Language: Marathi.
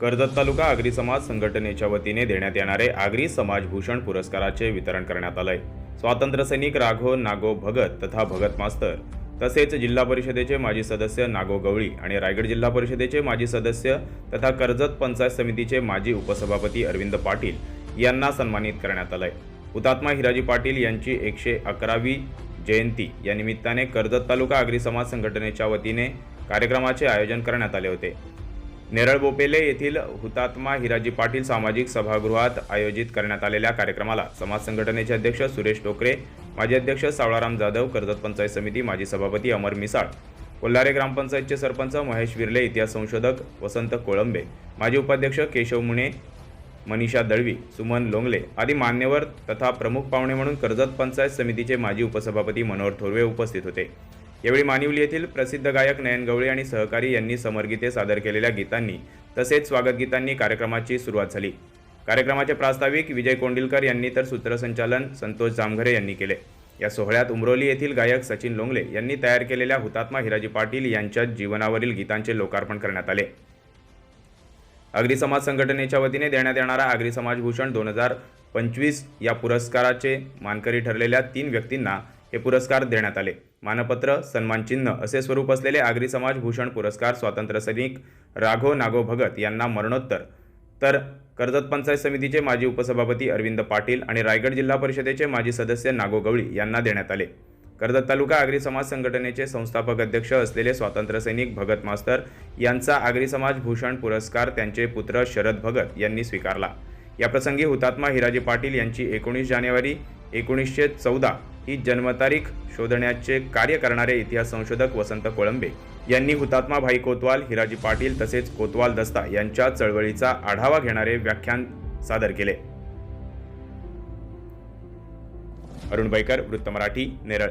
कर्जत तालुका आगरी समाज संघटनेच्या वतीने देण्यात येणारे आगरी समाज भूषण पुरस्काराचे वितरण करण्यात आलंय. स्वातंत्र्यसैनिक राघव नागो भगत तथा भगत मास्तर तसेच जिल्हा परिषदेचे माजी सदस्य नागो गवळी आणि रायगड जिल्हा परिषदेचे माजी सदस्य तथा कर्जत पंचायत समितीचे माजी उपसभापती अरविंद पाटील यांना सन्मानित करण्यात आलंय. हुतात्मा हिराजी पाटील यांची एकशे अकरावी जयंती. या निमित्ताने कर्जत तालुका आगरी समाज संघटनेच्या वतीने कार्यक्रमाचे आयोजन करण्यात आले होते. नेरळ बोपेले येथील हुतात्मा हिराजी पाटील सामाजिक सभागृहात आयोजित करण्यात आलेल्या कार्यक्रमाला समाज संघटनेचे अध्यक्ष सुरेश टोकरे माजी अध्यक्ष सावळाराम जाधव कर्जत पंचायत समिती माजी सभापती अमर मिसाळ कोल्हारे ग्रामपंचायतचे सरपंच महेश विर्ले इतिहास संशोधक वसंत कोळंबे माजी उपाध्यक्ष केशव मुणे मनीषा दळवी सुमन लोंगले आदी मान्यवर तथा प्रमुख पाहुणे म्हणून कर्जत पंचायत समितीचे माजी उपसभापती मनोहर थोरवे उपस्थित होते. यावेळी मानिवली येथील प्रसिद्ध गायक नयन गवळे आणि सहकारी यांनी समरगीते सादर केलेल्या गीतांनी तसेच स्वागत गीतांनी कार्यक्रमाची सुरुवात झाली. कार्यक्रमाचे प्रास्ताविक विजय कोंडिलकर यांनी तर सूत्रसंचालन संतोष जामघरे यांनी केले. या सोहळ्यात उमरोली येथील गायक सचिन लोंगले यांनी तयार केलेल्या हुतात्मा हिराजी पाटील यांच्या जीवनावरील गीतांचे लोकार्पण करण्यात आले. आगरी समाज संघटनेच्या वतीने देण्यात येणारा आगरी समाज भूषण दोन हजार पंचवीस या पुरस्काराचे मानकरी ठरलेल्या तीन व्यक्तींना हे पुरस्कार देण्यात आले. मानपत्र सन्मानचिन्ह असे स्वरूप असलेले आगरी समाज भूषण पुरस्कार स्वातंत्र्य सैनिक राघव नागो भगत यांना मरणोत्तर. तर कर्जत पंचायत समितीचे माजी उपसभापती अरविंद पाटील आणि रायगड जिल्हा परिषदेचे माजी सदस्य नागो गवळी यांना देण्यात आले. कर्जत तालुका आगरी समाज संघटनेचे संस्थापक अध्यक्ष असलेले स्वातंत्र्य सैनिक भगत मास्तर यांचा आगरी समाज भूषण पुरस्कार त्यांचे पुत्र शरद भगत यांनी स्वीकारला. याप्रसंगी हुतात्मा हिराजी पाटील यांची एकोणीस जानेवारी एकोणीसशे चौदा ही जन्मतारीख शोधण्याचे कार्य करणारे इतिहास संशोधक वसंत कोळंबे यांनी हुतात्मा भाई कोतवाल हिराजी पाटील तसेच कोतवाल दस्ता यांच्या चळवळीचा आढावा घेणारे व्याख्यान सादर केले. अरुण बैकर वृत्त मराठी नेरळ.